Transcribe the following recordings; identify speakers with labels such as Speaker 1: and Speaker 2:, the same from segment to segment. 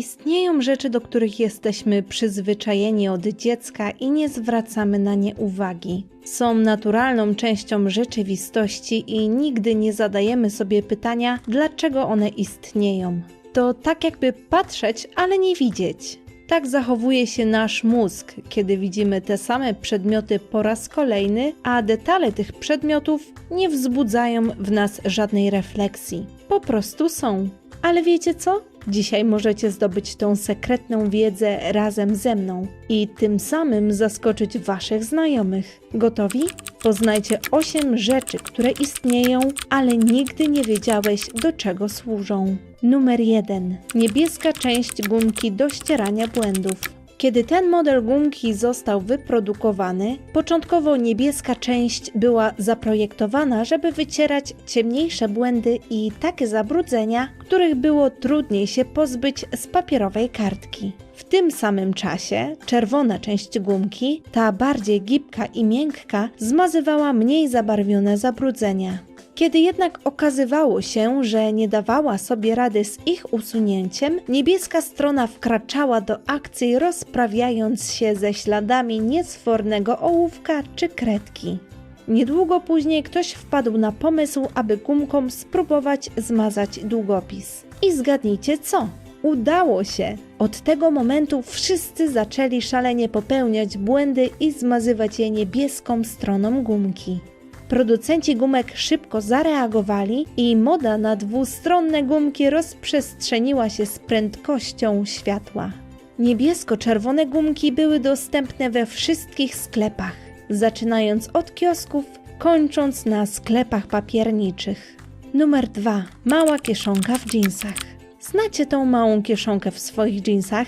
Speaker 1: Istnieją rzeczy, do których jesteśmy przyzwyczajeni od dziecka i nie zwracamy na nie uwagi. Są naturalną częścią rzeczywistości i nigdy nie zadajemy sobie pytania, dlaczego one istnieją. To tak jakby patrzeć, ale nie widzieć. Tak zachowuje się nasz mózg, kiedy widzimy te same przedmioty po raz kolejny, a detale tych przedmiotów nie wzbudzają w nas żadnej refleksji. Po prostu są. Ale wiecie co? Dzisiaj możecie zdobyć tą sekretną wiedzę razem ze mną i tym samym zaskoczyć Waszych znajomych. Gotowi? Poznajcie 8 rzeczy, które istnieją, ale nigdy nie wiedziałeś, do czego służą. Numer 1. Niebieska część gumki do ścierania błędów. Kiedy ten model gumki został wyprodukowany, początkowo niebieska część była zaprojektowana, żeby wycierać ciemniejsze błędy i takie zabrudzenia, których było trudniej się pozbyć z papierowej kartki. W tym samym czasie czerwona część gumki, ta bardziej gibka i miękka, zmazywała mniej zabarwione zabrudzenia. Kiedy jednak okazywało się, że nie dawała sobie rady z ich usunięciem, niebieska strona wkraczała do akcji, rozprawiając się ze śladami niesfornego ołówka czy kredki. Niedługo później ktoś wpadł na pomysł, aby gumką spróbować zmazać długopis. I zgadnijcie co? Udało się! Od tego momentu wszyscy zaczęli szalenie popełniać błędy i zmazywać je niebieską stroną gumki. Producenci gumek szybko zareagowali i moda na dwustronne gumki rozprzestrzeniła się z prędkością światła. Niebiesko-czerwone gumki były dostępne we wszystkich sklepach, zaczynając od kiosków, kończąc na sklepach papierniczych. Numer 2. Mała kieszonka w dżinsach. Znacie tą małą kieszonkę w swoich dżinsach?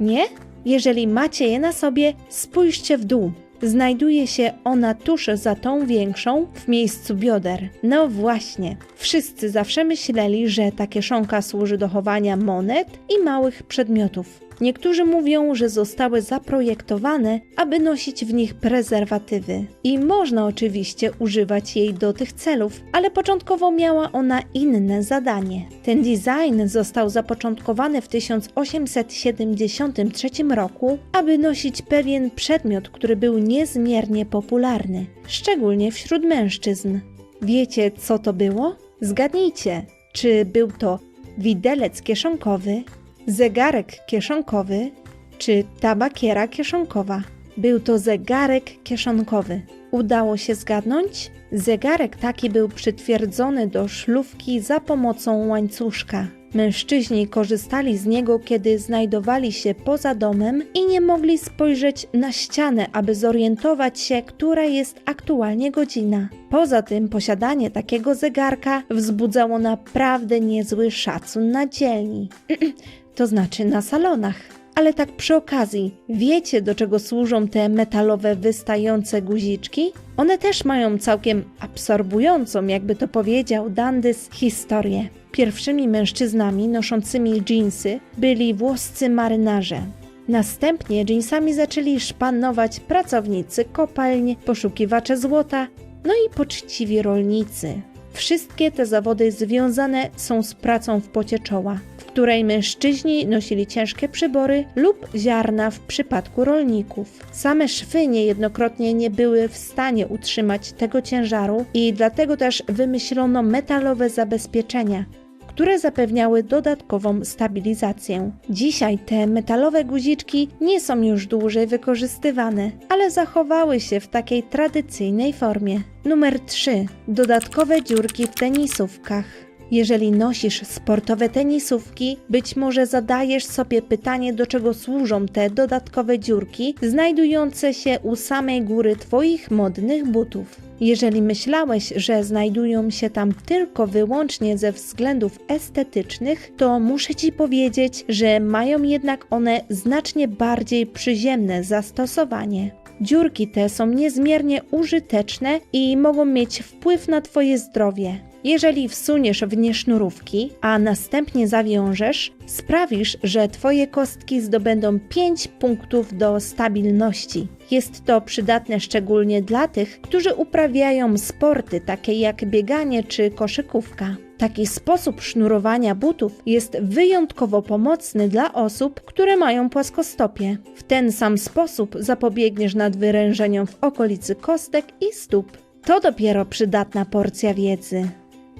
Speaker 1: Nie? Jeżeli macie je na sobie, spójrzcie w dół. Znajduje się ona tuż za tą większą, w miejscu bioder. No właśnie, wszyscy zawsze myśleli, że ta kieszonka służy do chowania monet i małych przedmiotów. Niektórzy mówią, że zostały zaprojektowane, aby nosić w nich prezerwatywy. I można oczywiście używać jej do tych celów, ale początkowo miała ona inne zadanie. Ten design został zapoczątkowany w 1873 roku, aby nosić pewien przedmiot, który był niezmiernie popularny, szczególnie wśród mężczyzn. Wiecie, co to było? Zgadnijcie, czy był to widelec kieszonkowy, zegarek kieszonkowy czy tabakiera kieszonkowa. Był to zegarek kieszonkowy. Udało się zgadnąć? Zegarek taki był przytwierdzony do szlufki za pomocą łańcuszka. Mężczyźni korzystali z niego, kiedy znajdowali się poza domem i nie mogli spojrzeć na ścianę, aby zorientować się, która jest aktualnie godzina. Poza tym posiadanie takiego zegarka wzbudzało naprawdę niezły szacun na dzielni. to znaczy na salonach. Ale tak przy okazji, wiecie do czego służą te metalowe wystające guziczki? One też mają całkiem absorbującą, jakby to powiedział Dandys, historię. Pierwszymi mężczyznami noszącymi dżinsy byli włoscy marynarze. Następnie dżinsami zaczęli szpanować pracownicy kopalń, poszukiwacze złota, no i poczciwi rolnicy. Wszystkie te zawody związane są z pracą w pocie czoła, której mężczyźni nosili ciężkie przybory lub ziarna w przypadku rolników. Same szwy niejednokrotnie nie były w stanie utrzymać tego ciężaru i dlatego też wymyślono metalowe zabezpieczenia, które zapewniały dodatkową stabilizację. Dzisiaj te metalowe guziczki nie są już dłużej wykorzystywane, ale zachowały się w takiej tradycyjnej formie. Numer 3. Dodatkowe dziurki w tenisówkach. Jeżeli nosisz sportowe tenisówki, być może zadajesz sobie pytanie, do czego służą te dodatkowe dziurki znajdujące się u samej góry Twoich modnych butów. Jeżeli myślałeś, że znajdują się tam tylko wyłącznie ze względów estetycznych, to muszę Ci powiedzieć, że mają jednak one znacznie bardziej przyziemne zastosowanie. Dziurki te są niezmiernie użyteczne i mogą mieć wpływ na Twoje zdrowie. Jeżeli wsuniesz w nie sznurówki, a następnie zawiążesz, sprawisz, że Twoje kostki zdobędą 5 punktów do stabilności. Jest to przydatne szczególnie dla tych, którzy uprawiają sporty takie jak bieganie czy koszykówka. Taki sposób sznurowania butów jest wyjątkowo pomocny dla osób, które mają płaskostopie. W ten sam sposób zapobiegniesz nadwyrężeniom w okolicy kostek i stóp. To dopiero przydatna porcja wiedzy.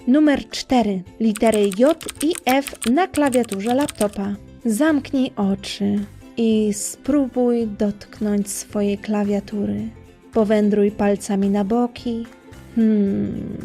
Speaker 1: Numer 4. Litery J i F na klawiaturze laptopa. Zamknij oczy i spróbuj dotknąć swojej klawiatury. Powędruj palcami na boki. Hmm.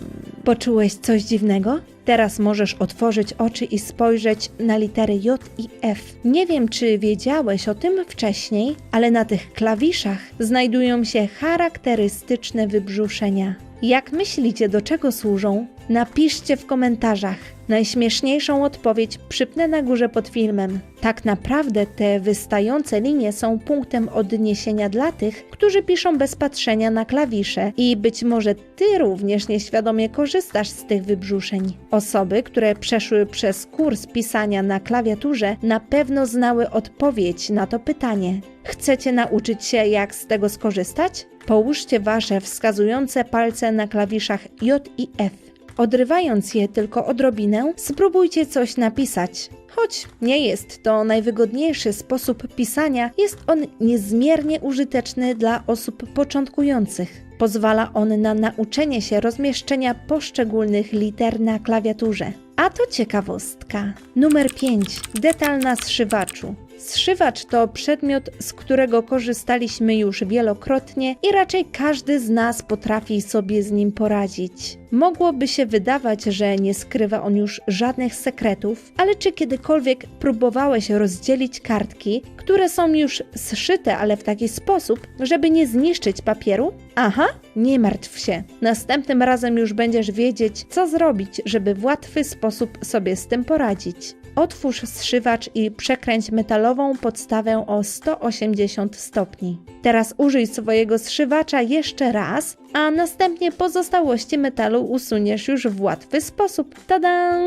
Speaker 1: Poczułeś coś dziwnego? Teraz możesz otworzyć oczy i spojrzeć na litery J i F. Nie wiem, czy wiedziałeś o tym wcześniej, ale na tych klawiszach znajdują się charakterystyczne wybrzuszenia. Jak myślicie, do czego służą? Napiszcie w komentarzach. Najśmieszniejszą odpowiedź przypnę na górze pod filmem. Tak naprawdę te wystające linie są punktem odniesienia dla tych, którzy piszą bez patrzenia na klawisze i być może ty również nieświadomie korzystasz z tych wybrzuszeń. Osoby, które przeszły przez kurs pisania na klawiaturze, na pewno znały odpowiedź na to pytanie. Chcecie nauczyć się, jak z tego skorzystać? Połóżcie wasze wskazujące palce na klawiszach J i F. Odrywając je tylko odrobinę, spróbujcie coś napisać. Choć nie jest to najwygodniejszy sposób pisania, jest on niezmiernie użyteczny dla osób początkujących. Pozwala on na nauczenie się rozmieszczenia poszczególnych liter na klawiaturze. A to ciekawostka. Numer 5. Detal na zszywaczu. Zszywacz to przedmiot, z którego korzystaliśmy już wielokrotnie i raczej każdy z nas potrafi sobie z nim poradzić. Mogłoby się wydawać, że nie skrywa on już żadnych sekretów, ale czy kiedykolwiek próbowałeś rozdzielić kartki, które są już zszyte, ale w taki sposób, żeby nie zniszczyć papieru? Aha, nie martw się. Następnym razem już będziesz wiedzieć, co zrobić, żeby w łatwy sposób sobie z tym poradzić. Otwórz zszywacz i przekręć metalową podstawę o 180 stopni. Teraz użyj swojego zszywacza jeszcze raz, a następnie pozostałości metalu usuniesz już w łatwy sposób. Tada!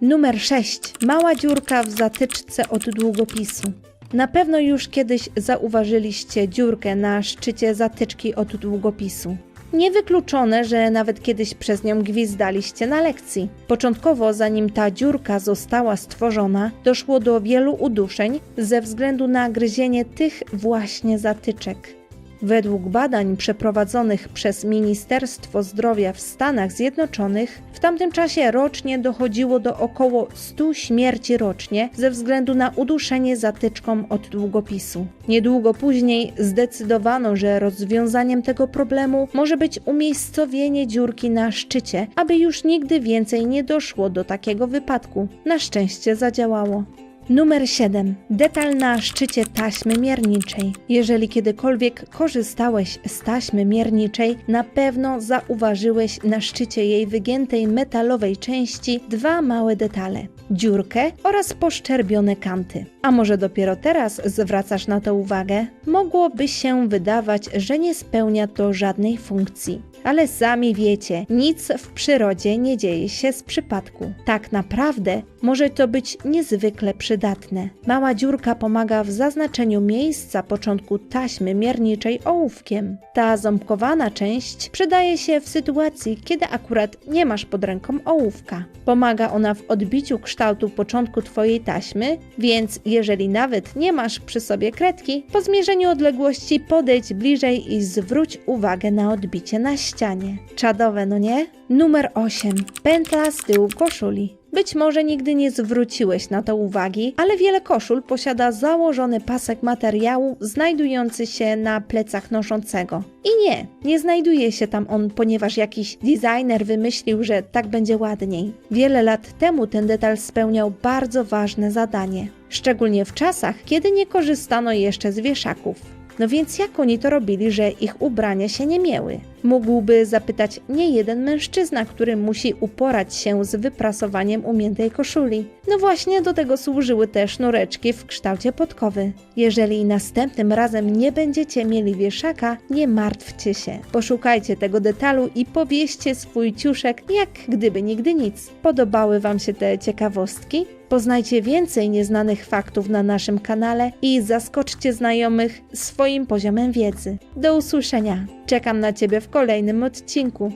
Speaker 1: Numer 6. Mała dziurka w zatyczce od długopisu. Na pewno już kiedyś zauważyliście dziurkę na szczycie zatyczki od długopisu. Niewykluczone, że nawet kiedyś przez nią gwizdaliście na lekcji. Początkowo, zanim ta dziurka została stworzona, doszło do wielu uduszeń ze względu na gryzienie tych właśnie zatyczek. Według badań przeprowadzonych przez Ministerstwo Zdrowia w Stanach Zjednoczonych, w tamtym czasie rocznie dochodziło do około 100 śmierci rocznie ze względu na uduszenie zatyczką od długopisu. Niedługo później zdecydowano, że rozwiązaniem tego problemu może być umiejscowienie dziurki na szczycie, aby już nigdy więcej nie doszło do takiego wypadku. Na szczęście zadziałało. Numer 7. Detal na szczycie taśmy mierniczej. Jeżeli kiedykolwiek korzystałeś z taśmy mierniczej, na pewno zauważyłeś na szczycie jej wygiętej metalowej części dwa małe detale: dziurkę oraz poszczerbione kanty. A może dopiero teraz zwracasz na to uwagę? Mogłoby się wydawać, że nie spełnia to żadnej funkcji. Ale sami wiecie, nic w przyrodzie nie dzieje się z przypadku. Tak naprawdę może to być niezwykle przydatne. Mała dziurka pomaga w zaznaczeniu miejsca początku taśmy mierniczej ołówkiem. Ta ząbkowana część przydaje się w sytuacji, kiedy akurat nie masz pod ręką ołówka. Pomaga ona w odbiciu kształtu początku Twojej taśmy, więc jeżeli nawet nie masz przy sobie kredki, po zmierzeniu odległości podejdź bliżej i zwróć uwagę na odbicie na ścianie. Czadowe, no nie? Numer 8. Pętla z tyłu koszuli. Być może nigdy nie zwróciłeś na to uwagi, ale wiele koszul posiada założony pasek materiału znajdujący się na plecach noszącego. I nie, nie znajduje się tam on, ponieważ jakiś designer wymyślił, że tak będzie ładniej. Wiele lat temu ten detal spełniał bardzo ważne zadanie, szczególnie w czasach, kiedy nie korzystano jeszcze z wieszaków. No więc jak oni to robili, że ich ubrania się nie miały? Mógłby zapytać nie jeden mężczyzna, który musi uporać się z wyprasowaniem umiętej koszuli. No właśnie do tego służyły te sznureczki w kształcie podkowy. Jeżeli następnym razem nie będziecie mieli wieszaka, nie martwcie się. Poszukajcie tego detalu i powieście swój ciuszek, jak gdyby nigdy nic. Podobały Wam się te ciekawostki? Poznajcie więcej nieznanych faktów na naszym kanale i zaskoczcie znajomych swoim poziomem wiedzy. Do usłyszenia. Czekam na Ciebie w kolejnym odcinku.